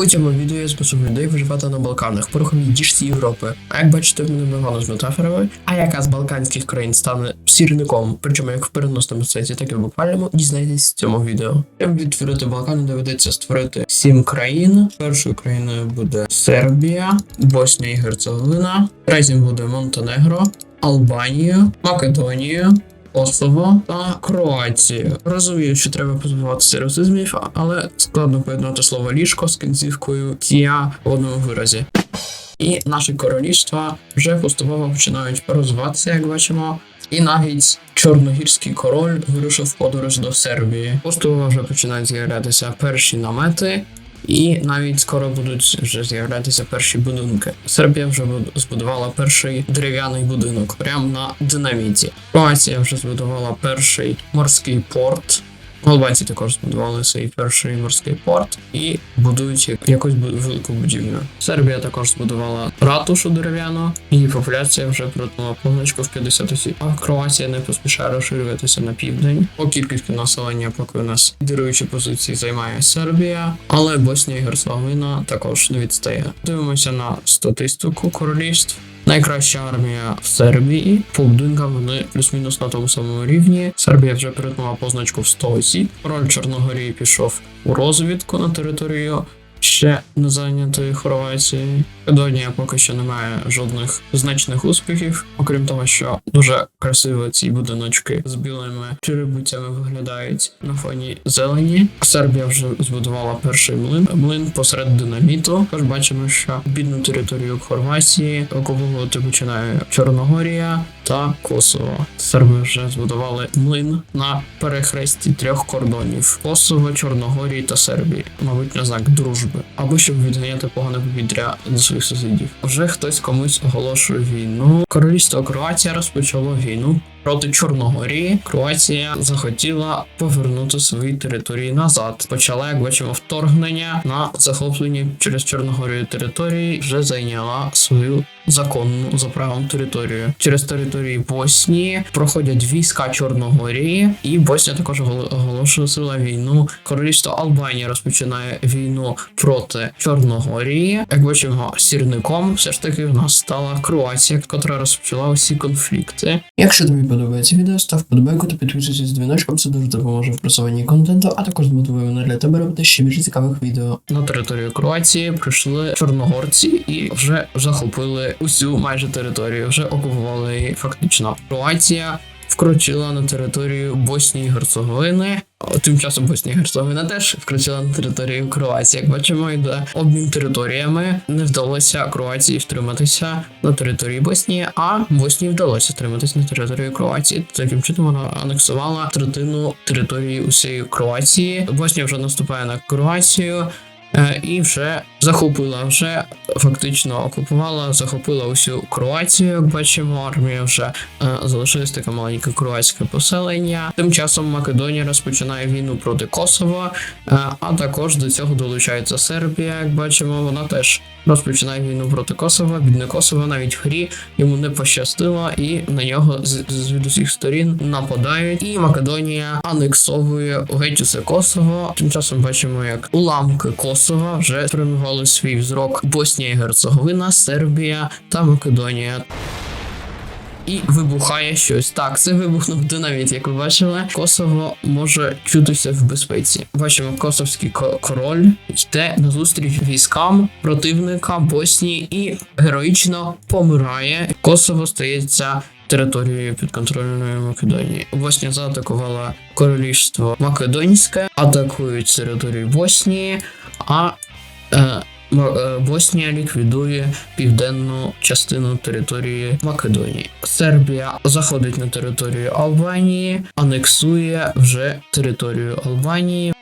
У цьому відео я спосіб людей виживати на Балканах, поруховій діжці Європи. А як бачите, в мене багато з метафорами. А яка з балканських країн стане сірником, причому як в переносному сенсі, так і в буквальному, дізнайтесь в цьому відео. Щоб відтворити Балкани, доведеться створити сім країн. Першою країною буде Сербія, Боснія і Герцеговина. Третім буде Монтенегро, Албанію, Македонію. Косово та Кроацію. Розумію, що треба позбуватися расизмів, але складно поєднати слово ліжко з кінцівкою тія в одному виразі. І наші королівства вже поступово починають розвиватися, як бачимо. І навіть чорногірський король вирушив подорож до Сербії. Поступово вже починають з'являтися перші намети, і навіть скоро будуть вже з'являтися перші будинки. Сербія вже збудувала перший дерев'яний будинок прямо на динаміті. Кроація вже збудувала перший морський порт. Албанці також збудували свій перший морський порт і будують якусь велику будівлю. Сербія також збудувала ратушу дерев'яну, її популяція вже притнула позначку в 50 осіб. А Кроація не поспішає розширюватися на південь. По кількості населення, поки у нас лідируючі позиції займає Сербія, але Боснія і Герцеговина також не відстає. Дивимося на статистику королівств. Найкраща армія в Сербії. По будинкам вони плюс-мінус на тому самому рівні. Сербія вже перетнула позначку в 100 осіб. Король Чорногорії пішов у розвідку на територію ще не зайнятої Хорватії. Македонія поки що не має жодних значних успіхів, окрім того, що дуже красиво ці будиночки з білими черебуцями виглядають на фоні зелені. Сербія вже збудувала перший млин, млин посеред динаміту. Тож бачимо, що бідну територію Хорватії окуповувати починає Чорногорія та Косово. Серби вже збудували млин на перехресті трьох кордонів: Косово, Чорногорії та Сербії, мабуть, на знак дружби, або щоб відганяти погане повітря до своїх сусідів. Вже хтось комусь оголошує війну. Королівство Кроатія розпочало війну. Проти Чорногорії Кроація захотіла повернути свої території назад. Почала, як бачимо, вторгнення на захоплені через Чорногорію території, вже зайняла свою законну за правом територію. Через території Боснії проходять війська Чорногорії, і Боснія також оголо- оголошувала війну. Королівство Албанія розпочинає війну проти Чорногорії. Як бачимо, сірником все ж таки в нас стала Кроація, яка розпочала усі конфлікти. Якщо тобі подобається відео, став подобайку та підписуйся з дзвіночком, це дуже допоможе в просуванні контенту, а також змотивує мене для тебе робити ще більше цікавих відео. На територію Кроації прийшли чорногорці і вже захопили усю майже територію, вже окупували фактично. Кроація вкрутила на територію Боснії і Герцеговини. Тим часом Боснія і Герцеговина теж вкрутила на територію Кроації. Як бачимо, йде обмін територіями. Не вдалося Кроації втриматися на території Боснії, а Боснії вдалося втриматися на території Кроації. Таким чином вона анексувала третину території усієї Кроації. Боснія вже наступає на Кроацію. е, І вже захопила, вже фактично окупувала, захопила усю Кроацію, як бачимо, армія вже е, залишилось таке маленьке кроатське поселення. Тим часом Македонія розпочинає війну проти Косово, е, а також до цього долучається Сербія. Як бачимо, вона теж розпочинає війну проти Косова. Бідне Косово навіть в грі йому не пощастило, і на нього з, з від усіх сторін нападають. І Македонія анексовує геть усе Косово. Тим часом бачимо, як уламки Косова вже спрямували свій взрок Боснія і Герцеговина, Сербія та Македонія. І вибухає щось. Так, це вибухнув динаміт, як ви бачили. Косово може чутися в безпеці. Бачимо, косовський король йде на зустріч військам противника Боснії і героїчно помирає. Косово стається територією підконтрольної Македонії. Боснія заатакувала королівство Македонське, атакують територію Боснії, а Боснія ліквідує південну частину території Македонії. Сербія заходить на територію Албанії, анексує вже територію Албанії,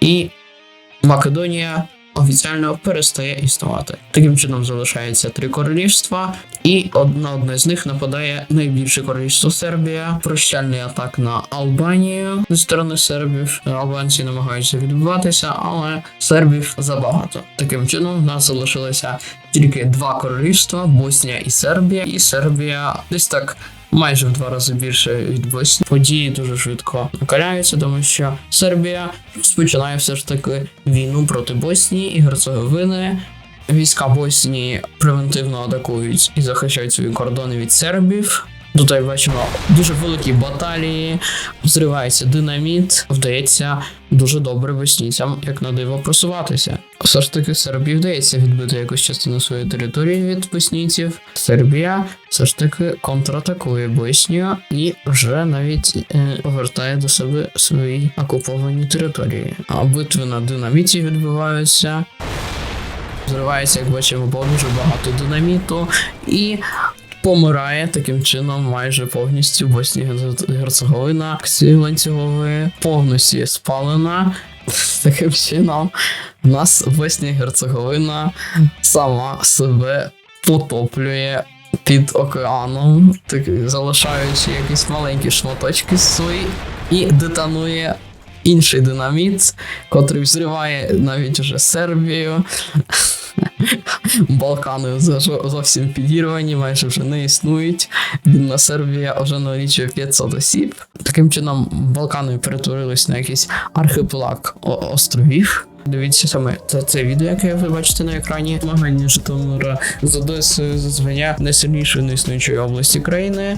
і Македонія офіціально перестає існувати. Таким чином залишається три королівства, і на одне з них нападає найбільше королівство Сербія. Прощальний атак на Албанію зі сторони сербів. Албанці намагаються відбиватися, але сербів забагато. Таким чином, в нас залишилося тільки два королівства: Боснія і Сербія. І Сербія десь так майже в два рази більше від Босні. Події дуже швидко накаляються, тому що Сербія розпочинає все ж таки війну проти Боснії і Герцеговини. Війська Боснії превентивно атакують і захищають свої кордони від сербів. Тут як бачимо дуже великі баталії, взривається динаміт, вдається дуже добре боснійцям, як на диво, просуватися. Все ж таки Сербії вдається відбити якусь частину своєї території від боснійців. Сербія все ж таки контратакує Боснію і вже навіть е, повертає до себе свої окуповані території. А битви на динаміті відбуваються. Зривається, як бачимо, було дуже багато динаміту і помирає таким чином майже повністю Боснія Герцеговина. Ці ланцюгової повністю спалена. Таким чином, у нас Боснія Герцеговина сама себе потоплює під океаном, так, залишаючи якісь маленькі шматочки свої, і детонує інший динаміт, котрий взриває навіть уже Сербію. Балкани зовсім підірвані, майже вже не існують. Бідна Сербія вже налічує 500 осіб. Таким чином, Балкани перетворились на якийсь архипелаг островів. Дивіться саме це, це відео, яке ви бачите на екрані. Змагання Житомира з Одесою зазвання найсильнішої неіснуючої області країни.